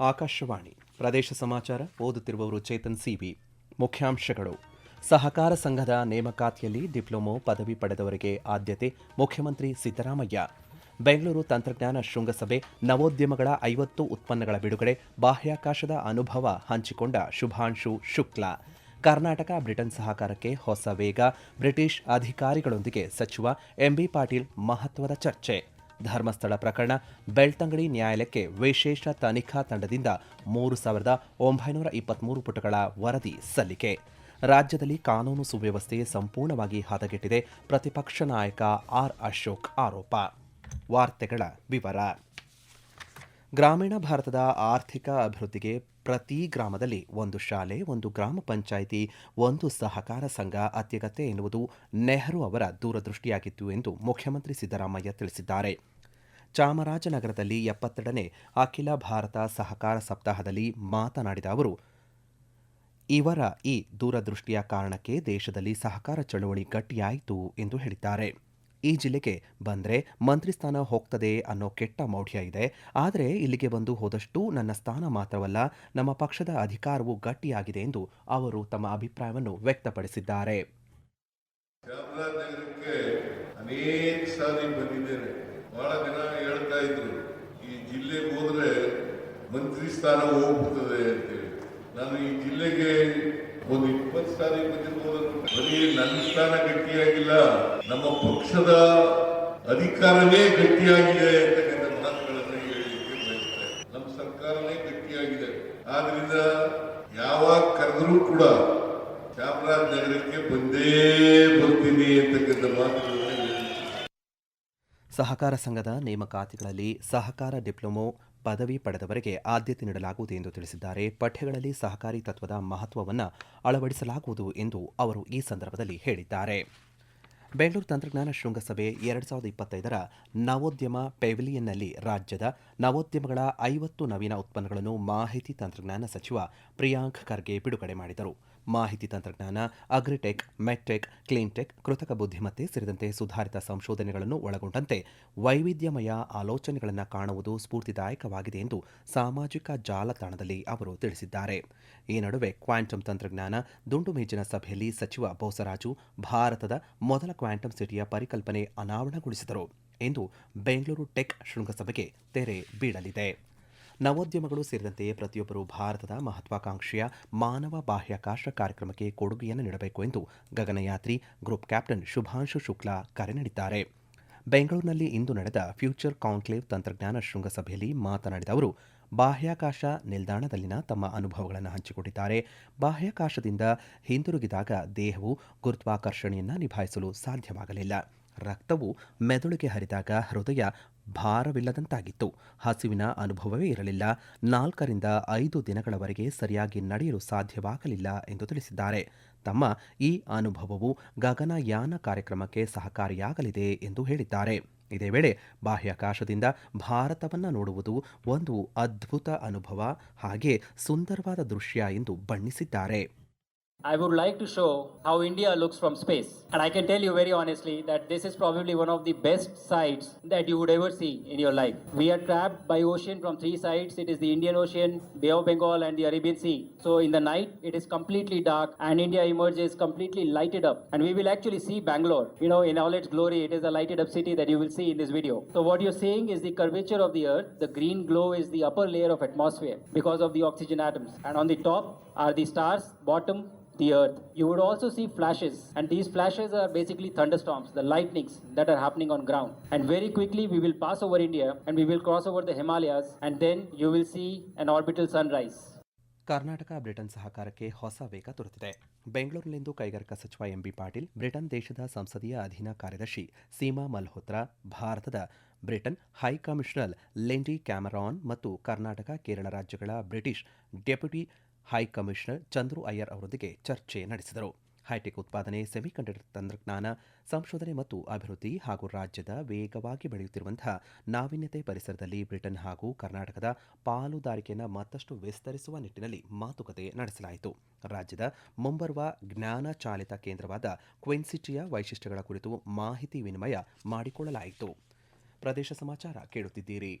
ಆಕಾಶವಾಣಿ. ಪ್ರದೇಶ ಸಮಾಚಾರ, ಓದುತ್ತಿರುವವರು ಚೇತನ್ ಸಿಬಿ ಮುಖ್ಯಾಂಶಗಳು. ಸಹಕಾರ ಸಂಘದ ನೇಮಕಾತಿಯಲ್ಲಿ ಡಿಪ್ಲೊಮೊ ಪದವಿ ಪಡೆದವರಿಗೆ ಆದ್ಯತೆ, ಮುಖ್ಯಮಂತ್ರಿ ಸಿದ್ದರಾಮಯ್ಯ. ಬೆಂಗಳೂರು ತಂತ್ರಜ್ಞಾನ ಶೃಂಗಸಭೆ, ನವೋದ್ಯಮಗಳ ಐವತ್ತು ಉತ್ಪನ್ನಗಳ ಬಿಡುಗಡೆ, ಬಾಹ್ಯಾಕಾಶದ ಅನುಭವ ಹಂಚಿಕೊಂಡ ಶುಭಾಂಶು ಶುಕ್ಲಾ. ಕರ್ನಾಟಕ ಬ್ರಿಟನ್ ಸಹಕಾರಕ್ಕೆ ಹೊಸ ವೇಗ, ಬ್ರಿಟಿಷ್ ಅಧಿಕಾರಿಗಳೊಂದಿಗೆ ಸಚಿವ ಎಂಬಿ ಪಾಟೀಲ್ ಮಹತ್ವದ ಚರ್ಚೆ. ಧರ್ಮಸ್ಥಳ ಪ್ರಕರಣ ಬೆಳ್ತಂಗಡಿ ನ್ಯಾಯಾಲಯಕ್ಕೆ ವಿಶೇಷ ತನಿಖಾ ತಂಡದಿಂದ ಮೂರು ಸಾವಿರದ ಒಂಬೈನೂರ ಇಪ್ಪತ್ಮೂರು ಪುಟಗಳ ವರದಿ ಸಲ್ಲಿಕೆ. ರಾಜ್ಯದಲ್ಲಿ ಕಾನೂನು ಸುವ್ಯವಸ್ಥೆ ಸಂಪೂರ್ಣವಾಗಿ ಹದಗೆಟ್ಟಿದೆ ಪ್ರತಿಪಕ್ಷ ನಾಯಕ ಆರ್ ಅಶೋಕ್ ಆರೋಪ. ವಾರ್ತೆಗಳ ವಿವರ. ಗ್ರಾಮೀಣ ಭಾರತದ ಆರ್ಥಿಕ ಅಭಿವೃದ್ಧಿಗೆ ಪ್ರತಿ ಗ್ರಾಮದಲ್ಲಿ ಒಂದು ಶಾಲೆ, ಒಂದು ಗ್ರಾಮ ಪಂಚಾಯಿತಿ, ಒಂದು ಸಹಕಾರ ಸಂಘ, ಅತ್ಯಗತ್ಯ ಎನ್ನುವುದು ನೆಹರು ಅವರ ದೂರದೃಷ್ಟಿಯಾಗಿತ್ತು ಎಂದು ಮುಖ್ಯಮಂತ್ರಿ ಸಿದ್ದರಾಮಯ್ಯ ತಿಳಿಸಿದ್ದಾರೆ. ಚಾಮರಾಜನಗರದಲ್ಲಿ ಎಪ್ಪತ್ತೆರಡನೇ ಅಖಿಲ ಭಾರತ ಸಹಕಾರ ಸಪ್ತಾಹದಲ್ಲಿ ಮಾತನಾಡಿದ ಅವರು, ಇವರ ಈ ದೂರದೃಷ್ಟಿಯ ಕಾರಣಕ್ಕೆ ದೇಶದಲ್ಲಿ ಸಹಕಾರ ಚಳುವಳಿ ಗಟ್ಟಿಯಾಯಿತು ಎಂದು ಹೇಳಿದ್ದಾರೆ. ಈ ಜಿಲ್ಲೆಗೆ ಬಂದರೆ ಮಂತ್ರಿ ಸ್ಥಾನ ಹೋಗ್ತದೆ ಅನ್ನೋ ಕೆಟ್ಟ ಮೌಢ್ಯ ಇದೆ. ಆದರೆ ಇಲ್ಲಿಗೆ ಬಂದು ಹೋದಷ್ಟು ನನ್ನ ಸ್ಥಾನ ಮಾತ್ರವಲ್ಲ, ನಮ್ಮ ಪಕ್ಷದ ಅಧಿಕಾರವು ಗಟ್ಟಿಯಾಗಿದೆ ಎಂದು ಅವರು ತಮ್ಮ ಅಭಿಪ್ರಾಯವನ್ನು ವ್ಯಕ್ತಪಡಿಸಿದ್ದಾರೆ. ಅನೇಕ ಬಹಳ ಹೇಳ್ತಾ ಈ ಮಂತ್ರಿ ಸ್ಥಾನ ಹೋಗ್ಬಿಡ್ತದೆ ಅಂತೇಳಿ. ನಾನು ಈ ಜಿಲ್ಲೆಗೆ ಒಂದು ಇಪ್ಪತ್ತು ಸಾರಿ ಬಂದಿರ್ಬೋದು ಬರೀ ನನ್ನ ಸ್ಥಾನ ಗಟ್ಟಿಯಾಗಿಲ್ಲ. ನಮ್ಮ ಪಕ್ಷದ ಅಧಿಕಾರವೇ ಗಟ್ಟಿಯಾಗಿದೆ ಅಂತಕ್ಕಂಥ ಮಾತುಗಳನ್ನು ಹೇಳಲಿಕ್ಕೆ ಬಯಸ್ತಾರೆ ನಮ್ಮ ಸರ್ಕಾರನೇ ಗಟ್ಟಿಯಾಗಿದೆ. ಆದ್ರಿಂದ ಯಾವಾಗ ಕರೆದರೂ ಕೂಡ ಚಾಮರಾಜನಗರಕ್ಕೆ ಬಂದೇ ಬರ್ತೀನಿ ಅಂತಕ್ಕಂಥ ಮಾತುಗಳನ್ನು. ಸಹಕಾರ ಸಂಘದ ನೇಮಕಾತಿಗಳಲ್ಲಿ ಸಹಕಾರ ಡಿಪ್ಲೊಮೊ ಪದವಿ ಪಡೆದವರಿಗೆ ಆದ್ಯತೆ ನೀಡಲಾಗುವುದು ಎಂದು ತಿಳಿಸಿದ್ದಾರೆ. ಪಠ್ಯಗಳಲ್ಲಿ ಸಹಕಾರಿ ತತ್ವದ ಮಹತ್ವವನ್ನು ಅಳವಡಿಸಲಾಗುವುದು ಎಂದು ಅವರು ಈ ಸಂದರ್ಭದಲ್ಲಿ ಹೇಳಿದ್ದಾರೆ. ಬೆಂಗಳೂರು ತಂತ್ರಜ್ಞಾನ ಶೃಂಗಸಭೆ ಎರಡು ಸಾವಿರದ ಇಪ್ಪತ್ತೈದರ ನವೋದ್ಯಮ ಪೆವಿಲಿಯನ್ನಲ್ಲಿ ರಾಜ್ಯದ ನವೋದ್ಯಮಗಳ ಐವತ್ತು ನವೀನ ಉತ್ಪನ್ನಗಳನ್ನು ಮಾಹಿತಿ ತಂತ್ರಜ್ಞಾನ ಸಚಿವ ಪ್ರಿಯಾಂಕ್ ಖರ್ಗೆ ಬಿಡುಗಡೆ ಮಾಡಿದರು. ಮಾಹಿತಿ ತಂತ್ರಜ್ಞಾನ, ಅಗ್ರಿಟೆಕ್ ಮೆಟ್ಟೆಕ್ ಕ್ಲೀನ್ಟೆಕ್ ಕೃತಕ ಬುದ್ಧಿಮತ್ತೆ ಸೇರಿದಂತೆ ಸುಧಾರಿತ ಸಂಶೋಧನೆಗಳನ್ನು ಒಳಗೊಂಡಂತೆ ವೈವಿಧ್ಯಮಯ ಆಲೋಚನೆಗಳನ್ನು ಕಾಣುವುದು ಸ್ಫೂರ್ತಿದಾಯಕವಾಗಿದೆ ಎಂದು ಸಾಮಾಜಿಕ ಜಾಲತಾಣದಲ್ಲಿ ಅವರು ತಿಳಿಸಿದ್ದಾರೆ. ಈ ನಡುವೆ ಕ್ವಾಂಟಮ್ ತಂತ್ರಜ್ಞಾನ, ದುಂಡು ಮೇಜಿನ ಸಭೆಯಲ್ಲಿ ಸಚಿವ ಬೋಸರಾಜು ಭಾರತದ ಮೊದಲ ಕ್ವಾಂಟಮ್ ಸಿಟಿಯ ಪರಿಕಲ್ಪನೆ ಅನಾವರಣಗೊಳಿಸಿದರು ಎಂದು ಬೆಂಗಳೂರು ಟೆಕ್ ಶೃಂಗಸಭೆಗೆ ತೆರೆ ಬೀಳಲಿದೆ. ನವೋದ್ಯಮಗಳು ಸೇರಿದಂತೆ ಪ್ರತಿಯೊಬ್ಬರು ಭಾರತದ ಮಹತ್ವಾಕಾಂಕ್ಷೆಯ ಮಾನವ ಬಾಹ್ಯಾಕಾಶ ಕಾರ್ಯಕ್ರಮಕ್ಕೆ ಕೊಡುಗೆಯನ್ನು ನೀಡಬೇಕು ಎಂದು ಗಗನಯಾತ್ರಿ ಗ್ರೂಪ್ ಕ್ಯಾಪ್ಟನ್ ಶುಭಾಂಶು ಶುಕ್ಲಾ ಕರೆ ನೀಡಿದ್ದಾರೆ. ಬೆಂಗಳೂರಿನಲ್ಲಿ ಇಂದು ನಡೆದ ಫ್ಯೂಚರ್ ಕಾನ್ಕ್ಲೇವ್ ತಂತ್ರಜ್ಞಾನ ಶೃಂಗಸಭೆಯಲ್ಲಿ ಮಾತನಾಡಿದ ಅವರು, ಬಾಹ್ಯಾಕಾಶ ನಿಲ್ದಾಣದಲ್ಲಿನ ತಮ್ಮ ಅನುಭವಗಳನ್ನು ಹಂಚಿಕೊಂಡಿದ್ದಾರೆ. ಬಾಹ್ಯಾಕಾಶದಿಂದ ಹಿಂದಿರುಗಿದಾಗ ದೇಹವು ಗುರುತ್ವಾಕರ್ಷಣೆಯನ್ನು ನಿಭಾಯಿಸಲು ಸಾಧ್ಯವಾಗಲಿಲ್ಲ. ರಕ್ತವು ಮೆದುಳಿಗೆ ಹರಿದಾಗ ಹೃದಯ ಭಾರವಿಲ್ಲದಂತಾಗಿತ್ತು. ಹಸಿವಿನ ಅನುಭವವೇ ಇರಲಿಲ್ಲ. ನಾಲ್ಕರಿಂದ ಐದು ದಿನಗಳವರೆಗೆ ಸರಿಯಾಗಿ ನಡೆಯಲು ಸಾಧ್ಯವಾಗಲಿಲ್ಲ ಎಂದು ತಿಳಿಸಿದ್ದಾರೆ. ತಮ್ಮ ಈ ಅನುಭವವು ಗಗನಯಾನ ಕಾರ್ಯಕ್ರಮಕ್ಕೆ ಸಹಕಾರಿಯಾಗಲಿದೆ ಎಂದು ಹೇಳಿದ್ದಾರೆ. ಇದೇ ವೇಳೆ ಬಾಹ್ಯಾಕಾಶದಿಂದ ಭಾರತವನ್ನು ನೋಡುವುದು ಒಂದು ಅದ್ಭುತ ಅನುಭವ, ಹಾಗೆ ಸುಂದರವಾದ ದೃಶ್ಯ ಎಂದು ಬಣ್ಣಿಸಿದ್ದಾರೆ. I would like to show how India looks from space. And I can tell you very honestly that this is probably one of the best sights that you would ever see in your life. We are trapped by ocean from three sides. It is the Indian Ocean, Bay of Bengal, and the Arabian Sea. So in the night, it is completely dark and India emerges completely lighted up. And we will actually see Bangalore. You know, in all its glory, it is a lighted up city that you will see in this video. So what you're seeing is the curvature of the earth. The green glow is the upper layer of atmosphere because of the oxygen atoms. And on the top are the stars, bottom the earth. You would also see flashes, and these flashes are basically thunderstorms, the lightnings that are happening on ground. And very quickly, we will pass over India and we will cross over the Himalayas, and then you will see an orbital sunrise. Karnataka Britain ಸಹಕಾರಕ್ಕೆ ಹೊಸ ವೇಗ ದೊರೆತಿದೆ ಬೆಂಗಳೂರಿನಲ್ಲಿಂದು ಕೈಗಾರಿಕಾ ಸಚಿವ MB Patil Britain ದೇಶದ ಸಂಸದೀಯ ಅಧೀನ ಕಾರ್ಯದರ್ಶಿ ಸೀಮಾ ಮಲ್ಹೋತ್ರಾ ಭಾರತದ ಬ್ರಿಟನ್ ಹೈಕಮಿಷನರ್ ಲೆಂಡಿ ಕ್ಯಾಮರಾನ್ ಮತ್ತು ಕರ್ನಾಟಕ ಕೇರಳ ರಾಜ್ಯಗಳ British deputy high commissioner Chandru Iyer ಅವರೊಂದಿಗೆ ಚರ್ಚೆ ನಡೆಸಿದರು. ಹೈಟೆಕ್ ಉತ್ಪಾದನೆ, ಸೆಮಿಕಂಡಕ್ಟರ್ ತಂತ್ರಜ್ಞಾನ, ಸಂಶೋಧನೆ ಮತ್ತು ಅಭಿವೃದ್ಧಿ ಹಾಗೂ ರಾಜ್ಯದ ವೇಗವಾಗಿ ಬೆಳೆಯುತ್ತಿರುವಂತಹ ನಾವೀನ್ಯತೆ ಪರಿಸರದಲ್ಲಿ ಬ್ರಿಟನ್ ಹಾಗೂ ಕರ್ನಾಟಕದ ಪಾಲುದಾರಿಕೆಯನ್ನು ಮತ್ತಷ್ಟು ವಿಸ್ತರಿಸುವ ನಿಟ್ಟಿನಲ್ಲಿ ಮಾತುಕತೆ ನಡೆಸಲಾಯಿತು. ರಾಜ್ಯದ ಮುಂಬರುವ ಜ್ಞಾನ ಚಾಲಿತ ಕೇಂದ್ರವಾದ ಕ್ವೆನ್ಸಿಟಿಯ ವೈಶಿಷ್ಟ್ಯಗಳ ಕುರಿತು ಮಾಹಿತಿ ವಿನಿಮಯ ಮಾಡಿಕೊಳ್ಳಲಾಯಿತು. ಪ್ರದೇಶ ಸಮಾಚಾರ ಕೇಳುತ್ತಿದ್ದೀರಿ.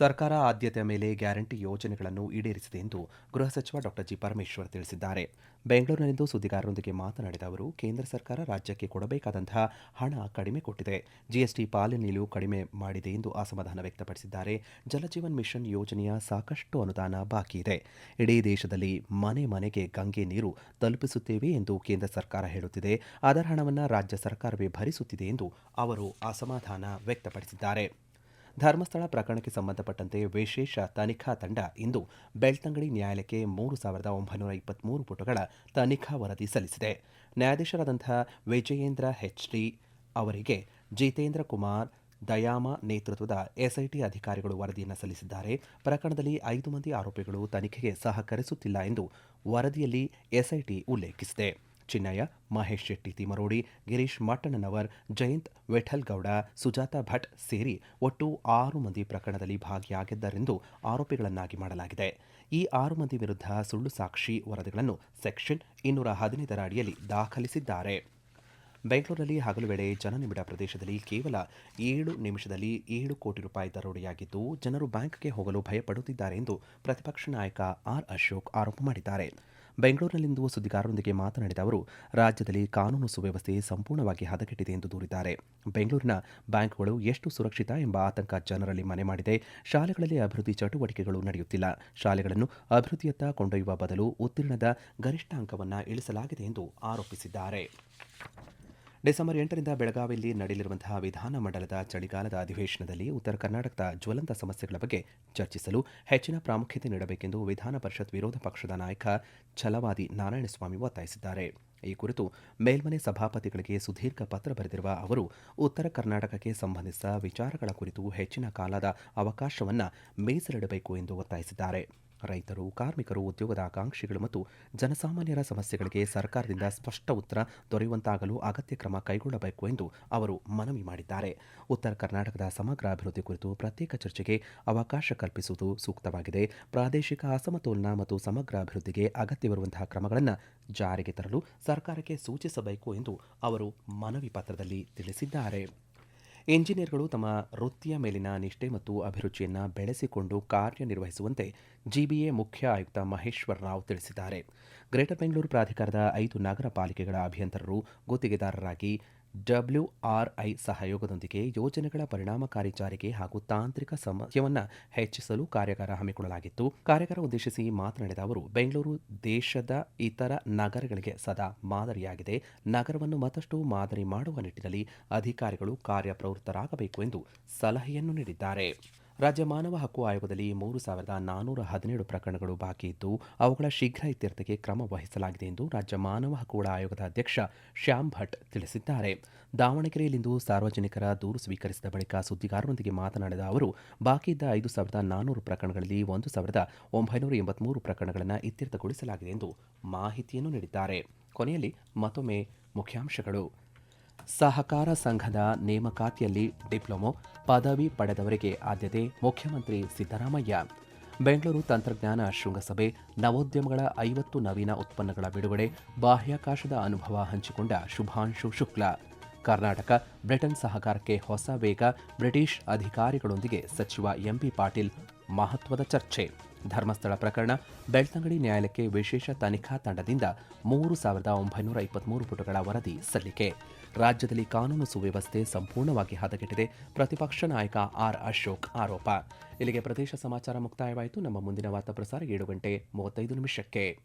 ಸರ್ಕಾರ ಆದ್ಯತೆಯ ಮೇಲೆ ಗ್ಯಾರಂಟಿ ಯೋಜನೆಗಳನ್ನು ಈಡೇರಿಸಿದೆ ಎಂದು ಗೃಹ ಸಚಿವ ಡಾ ಜಿ ಪರಮೇಶ್ವರ್ ತಿಳಿಸಿದ್ದಾರೆ. ಬೆಂಗಳೂರಿನಲ್ಲಿಂದು ಸುದ್ದಿಗಾರರೊಂದಿಗೆ ಮಾತನಾಡಿದ ಅವರು, ಕೇಂದ್ರ ಸರ್ಕಾರ ರಾಜ್ಯಕ್ಕೆ ಕೊಡಬೇಕಾದಂತಹ ಹಣ ಕಡಿಮೆ ಕೊಟ್ಟಿದೆ. ಜಿಎಸ್ಟಿ ಪಾಲನೆಯಲ್ಲೂ ಕಡಿಮೆ ಮಾಡಿದೆ ಎಂದು ಅಸಮಾಧಾನ ವ್ಯಕ್ತಪಡಿಸಿದ್ದಾರೆ. ಜಲಜೀವನ್ ಮಿಷನ್ ಯೋಜನೆಯ ಸಾಕಷ್ಟು ಅನುದಾನ ಬಾಕಿ ಇದೆ. ಇಡೀ ದೇಶದಲ್ಲಿ ಮನೆ ಮನೆಗೆ ಗಂಗೆ ನೀರು ತಲುಪಿಸುತ್ತೇವೆ ಎಂದು ಕೇಂದ್ರ ಸರ್ಕಾರ ಹೇಳುತ್ತಿದೆ. ಅದರ ಹಣವನ್ನು ರಾಜ್ಯ ಸರ್ಕಾರವೇ ಭರಿಸುತ್ತಿದೆ ಎಂದು ಅವರು ಅಸಮಾಧಾನ ವ್ಯಕ್ತಪಡಿಸಿದ್ದಾರೆ. ಧರ್ಮಸ್ಥಳ ಪ್ರಕರಣಕ್ಕೆ ಸಂಬಂಧಪಟ್ಟಂತೆ ವಿಶೇಷ ತನಿಖಾ ತಂಡ ಇಂದು ಬೆಳ್ತಂಗಡಿ ನ್ಯಾಯಾಲಯಕ್ಕೆ ಮೂರು ಸಾವಿರದ ಒಂಬೈನೂರ ಇಪ್ಪತ್ತ್ಮೂರು ಪುಟಗಳ ತನಿಖಾ ವರದಿ ಸಲ್ಲಿಸಿದೆ. ನ್ಯಾಯಾಧೀಶರಾದಂಥ ವಿಜಯೇಂದ್ರ ಹೆಚ್ಡಿ ಅವರಿಗೆ ಜಿತೇಂದ್ರ ಕುಮಾರ್ ದಯಾಮ ನೇತೃತ್ವದ ಎಸ್ಐಟಿ ಅಧಿಕಾರಿಗಳು ವರದಿಯನ್ನು ಸಲ್ಲಿಸಿದ್ದಾರೆ. ಪ್ರಕರಣದಲ್ಲಿ ಐದು ಮಂದಿ ಆರೋಪಿಗಳು ತನಿಖೆಗೆ ಸಹಕರಿಸುತ್ತಿಲ್ಲ ಎಂದು ವರದಿಯಲ್ಲಿ ಎಸ್ಐಟಿ ಉಲ್ಲೇಖಿಸಿದೆ. ಚಿನ್ನಯ್ಯ, ಮಹೇಶ್ ಶೆಟ್ಟಿ ತಿಮರೋಡಿ, ಗಿರೀಶ್ ಮಟ್ಟಣ್ಣನವರ್, ಜಯಂತ್ ವೆಠಲ್ಗೌಡ, ಸುಜಾತ ಭಟ್ ಸೇರಿ ಒಟ್ಟು ಆರು ಮಂದಿ ಪ್ರಕರಣದಲ್ಲಿ ಭಾಗಿಯಾಗಿದ್ದರೆಂದು ಆರೋಪಿಗಳನ್ನಾಗಿ ಮಾಡಲಾಗಿದೆ. ಈ ಆರು ಮಂದಿ ವಿರುದ್ಧ ಸುಳ್ಳು ಸಾಕ್ಷಿ ವರದಿಗಳನ್ನು ಸೆಕ್ಷನ್ ಇನ್ನೂರ ಹದಿನೈದರ ಅಡಿಯಲ್ಲಿ ದಾಖಲಿಸಿದ್ದಾರೆ. ಬೆಂಗಳೂರಲ್ಲಿ ಹಗಲು ವೇಳೆ ಜನನಿಬಿಡ ಪ್ರದೇಶದಲ್ಲಿ ಕೇವಲ ಏಳು ನಿಮಿಷದಲ್ಲಿ ಏಳು ಕೋಟಿ ರೂಪಾಯಿ ದರೋಡೆಯಾಗಿದ್ದು, ಜನರು ಬ್ಯಾಂಕ್ಗೆ ಹೋಗಲು ಭಯಪಡುತ್ತಿದ್ದಾರೆ ಎಂದು ಪ್ರತಿಪಕ್ಷ ನಾಯಕ ಆರ್ ಅಶೋಕ್ ಆರೋಪ ಮಾಡಿದ್ದಾರೆ. ಬೆಂಗಳೂರಿನಲ್ಲಿಂದು ಸುದ್ದಿಗಾರರೊಂದಿಗೆ ಮಾತನಾಡಿದ ಅವರು, ರಾಜ್ಯದಲ್ಲಿ ಕಾನೂನು ಸುವ್ಯವಸ್ಥೆ ಸಂಪೂರ್ಣವಾಗಿ ಹದಗೆಟ್ಟಿದೆ ಎಂದು ದೂರಿದ್ದಾರೆ. ಬೆಂಗಳೂರಿನ ಬ್ಯಾಂಕ್ಗಳು ಎಷ್ಟು ಸುರಕ್ಷಿತ ಎಂಬ ಆತಂಕ ಜನರಲ್ಲಿ ಮನೆ ಮಾಡಿದೆ. ಶಾಲೆಗಳಲ್ಲಿ ಅಭಿವೃದ್ಧಿ ಚಟುವಟಿಕೆಗಳು ನಡೆಯುತ್ತಿಲ್ಲ. ಶಾಲೆಗಳನ್ನು ಅಭಿವೃದ್ಧಿಯತ್ತ ಕೊಂಡೊಯ್ಯುವ ಬದಲು ಉತ್ತೀರ್ಣದ ಗರಿಷ್ಠ ಅಂಕವನ್ನು ಇಳಿಸಲಾಗಿದೆ ಎಂದು ಆರೋಪಿಸಿದ್ದಾರೆ. ಡಿಸೆಂಬರ್ ಎಂಟರಿಂದ ಬೆಳಗಾವಿಯಲ್ಲಿ ನಡೆಯಲಿರುವಂತಹ ವಿಧಾನಮಂಡಲದ ಚಳಿಗಾಲದ ಅಧಿವೇಶನದಲ್ಲಿ ಉತ್ತರ ಕರ್ನಾಟಕದ ಜ್ವಲಂತ ಸಮಸ್ಯೆಗಳ ಬಗ್ಗೆ ಚರ್ಚಿಸಲು ಹೆಚ್ಚಿನ ಪ್ರಾಮುಖ್ಯತೆ ನೀಡಬೇಕೆಂದು ವಿಧಾನ ಪರಿಷತ್ ವಿರೋಧ ಪಕ್ಷದ ನಾಯಕ ಛಲವಾದಿ ನಾರಾಯಣಸ್ವಾಮಿ ಒತ್ತಾಯಿಸಿದ್ದಾರೆ. ಈ ಕುರಿತು ಮೇಲ್ಮನೆ ಸಭಾಪತಿಗಳಿಗೆ ಸುದೀರ್ಘ ಪತ್ರ ಬರೆದಿರುವ ಅವರು, ಉತ್ತರ ಕರ್ನಾಟಕಕ್ಕೆ ಸಂಬಂಧಿಸಿದ ವಿಚಾರಗಳ ಕುರಿತು ಹೆಚ್ಚಿನ ಕಾಲದ ಅವಕಾಶವನ್ನು ಮೀಸಲಿಡಬೇಕು ಎಂದು ಒತ್ತಾಯಿಸಿದ್ದಾರೆ. ರೈತರು, ಕಾರ್ಮಿಕರು, ಉದ್ಯೋಗದ ಆಕಾಂಕ್ಷಿಗಳು ಮತ್ತು ಜನಸಾಮಾನ್ಯರ ಸಮಸ್ಯೆಗಳಿಗೆ ಸರ್ಕಾರದಿಂದ ಸ್ಪಷ್ಟ ಉತ್ತರ ದೊರೆಯುವಂತಾಗಲು ಅಗತ್ಯ ಕ್ರಮ ಕೈಗೊಳ್ಳಬೇಕು ಎಂದು ಅವರು ಮನವಿ ಮಾಡಿದ್ದಾರೆ. ಉತ್ತರ ಕರ್ನಾಟಕದ ಸಮಗ್ರ ಅಭಿವೃದ್ಧಿ ಕುರಿತು ಪ್ರತ್ಯೇಕ ಚರ್ಚೆಗೆ ಅವಕಾಶ ಕಲ್ಪಿಸುವುದು ಸೂಕ್ತವಾಗಿದೆ. ಪ್ರಾದೇಶಿಕ ಅಸಮತೋಲನ ಮತ್ತು ಸಮಗ್ರ ಅಭಿವೃದ್ಧಿಗೆ ಅಗತ್ಯವಿರುವಂತಹ ಕ್ರಮಗಳನ್ನು ಜಾರಿಗೆ ತರಲು ಸರ್ಕಾರಕ್ಕೆ ಸೂಚಿಸಬೇಕು ಎಂದು ಅವರು ಮನವಿ ಪತ್ರದಲ್ಲಿ ತಿಳಿಸಿದ್ದಾರೆ. ಇಂಜಿನಿಯರ್ಗಳು ತಮ್ಮ ವೃತ್ತಿಯ ಮೇಲಿನ ನಿಷ್ಠೆ ಮತ್ತು ಅಭಿರುಚಿಯನ್ನು ಬೆಳೆಸಿಕೊಂಡು ಕಾರ್ಯನಿರ್ವಹಿಸುವಂತೆ ಜಿಬಿಎ ಮುಖ್ಯ ಆಯುಕ್ತ ಮಹೇಶ್ವರ್ ರಾವ್ ತಿಳಿಸಿದ್ದಾರೆ. ಗ್ರೇಟರ್ ಬೆಂಗಳೂರು ಪ್ರಾಧಿಕಾರದ ಐದು ನಗರ ಪಾಲಿಕೆಗಳ ಅಭಿಯಂತರರು ಗುತ್ತಿಗೆದಾರರಾಗಿ ಡಬ್ಲ್ಯೂಆರ್ಐ ಸಹಯೋಗದೊಂದಿಗೆ ಯೋಜನೆಗಳ ಪರಿಣಾಮಕಾರಿ ಜಾರಿಗೆ ಹಾಗೂ ತಾಂತ್ರಿಕ ಸಮಸ್ಯೆಯನ್ನು ಹೆಚ್ಚಿಸಲು ಕಾರ್ಯಾಗಾರ ಹಮ್ಮಿಕೊಳ್ಳಲಾಗಿತ್ತು. ಕಾರ್ಯಾಗಾರ ಉದ್ದೇಶಿಸಿ ಮಾತನಾಡಿದ ಅವರು, ಬೆಂಗಳೂರು ದೇಶದ ಇತರ ನಗರಗಳಿಗೆ ಸದಾ ಮಾದರಿಯಾಗಿದೆ. ನಗರವನ್ನು ಮತ್ತಷ್ಟು ಮಾದರಿ ಮಾಡುವ ನಿಟ್ಟಿನಲ್ಲಿ ಅಧಿಕಾರಿಗಳು ಕಾರ್ಯಪ್ರವೃತ್ತರಾಗಬೇಕು ಎಂದು ಸಲಹೆಯನ್ನು ನೀಡಿದ್ದಾರೆ. ರಾಜ್ಯ ಮಾನವ ಹಕ್ಕು ಆಯೋಗದಲ್ಲಿ ಮೂರು ಸಾವಿರದ ನಾನ್ನೂರ ಹದಿನೇಳು ಪ್ರಕರಣಗಳು ಬಾಕಿ ಇದ್ದು, ಅವುಗಳ ಶೀಘ್ರ ಇತ್ಯರ್ಥಕ್ಕೆ ಕ್ರಮ ವಹಿಸಲಾಗಿದೆ ಎಂದು ರಾಜ್ಯ ಮಾನವ ಹಕ್ಕುಗಳ ಆಯೋಗದ ಅಧ್ಯಕ್ಷ ಶ್ಯಾಮ್ ಭಟ್ ತಿಳಿಸಿದ್ದಾರೆ. ದಾವಣಗೆರೆಯಲ್ಲಿಂದು ಸಾರ್ವಜನಿಕರ ದೂರು ಸ್ವೀಕರಿಸಿದ ಬಳಿಕ ಸುದ್ದಿಗಾರರೊಂದಿಗೆ ಮಾತನಾಡಿದ ಅವರು, ಬಾಕಿ ಇದ್ದ ಐದು ಸಾವಿರದ ನಾನ್ನೂರು ಪ್ರಕರಣಗಳಲ್ಲಿ ಒಂದು ಸಾವಿರದ ಒಂಬೈನೂರ ಎಂಬತ್ಮೂರು ಪ್ರಕರಣಗಳನ್ನು ಇತ್ಯರ್ಥಗೊಳಿಸಲಾಗಿದೆ ಎಂದು ಮಾಹಿತಿಯನ್ನು ನೀಡಿದ್ದಾರೆ. ಕೊನೆಯಲ್ಲಿ ಮತ್ತೊಮ್ಮೆ ಮುಖ್ಯಾಂಶಗಳು. ಸಹಕಾರ ಸಂಘದ ನೇಮಕಾತಿಯಲ್ಲಿ ಡಿಪ್ಲೊಮೊ ಪದವಿ ಪಡೆದವರಿಗೆ ಆದ್ಯತೆ ಮುಖ್ಯಮಂತ್ರಿ ಸಿದ್ದರಾಮಯ್ಯ. ಬೆಂಗಳೂರು ತಂತ್ರಜ್ಞಾನ ಶೃಂಗಸಭೆ ನವೋದ್ಯಮಗಳ ಐವತ್ತು ನವೀನ ಉತ್ಪನ್ನಗಳ ಬಿಡುಗಡೆ ಬಾಹ್ಯಾಕಾಶದ ಅನುಭವ ಹಂಚಿಕೊಂಡ ಶುಭಾಂಶು ಶುಕ್ಲ. ಕರ್ನಾಟಕ ಬ್ರಿಟನ್ ಸಹಕಾರಕ್ಕೆ ಹೊಸ ವೇಗ ಬ್ರಿಟಿಷ್ ಅಧಿಕಾರಿಗಳೊಂದಿಗೆ ಸಚಿವ ಎಂಬಿ ಪಾಟೀಲ್ ಮಹತ್ವದ ಚರ್ಚೆ. ಧರ್ಮಸ್ಥಳ ಪ್ರಕರಣ ಬೆಳ್ತಂಗಡಿ ನ್ಯಾಯಾಲಯಕ್ಕೆ ವಿಶೇಷ ತನಿಖಾ ತಂಡದಿಂದ ಮೂರು ಸಾವಿರದ ಒಂಬೈನೂರ ಇಪ್ಪತ್ಮೂರು ಪುಟಗಳ ವರದಿ ಸಲ್ಲಿಕೆ. ರಾಜ್ಯದಲ್ಲಿ ಕಾನೂನು ಸುವ್ಯವಸ್ಥೆ ಸಂಪೂರ್ಣವಾಗಿ ಹದಗೆಟ್ಟಿದೆ, ಪ್ರತಿಪಕ್ಷ ನಾಯಕ ಆರ್ ಅಶೋಕ್ ಆರೋಪ. ಇಲ್ಲಿಗೆ ಪ್ರದೇಶ ಸಮಾಚಾರ ಮುಕ್ತಾಯವಾಯಿತು. ನಮ್ಮ ಮುಂದಿನ ವಾರ್ತಾ ಪ್ರಸಾರ ಏಳು ಗಂಟೆ ಮೂವತ್ತೈದು ನಿಮಿಷಕ್ಕೆ.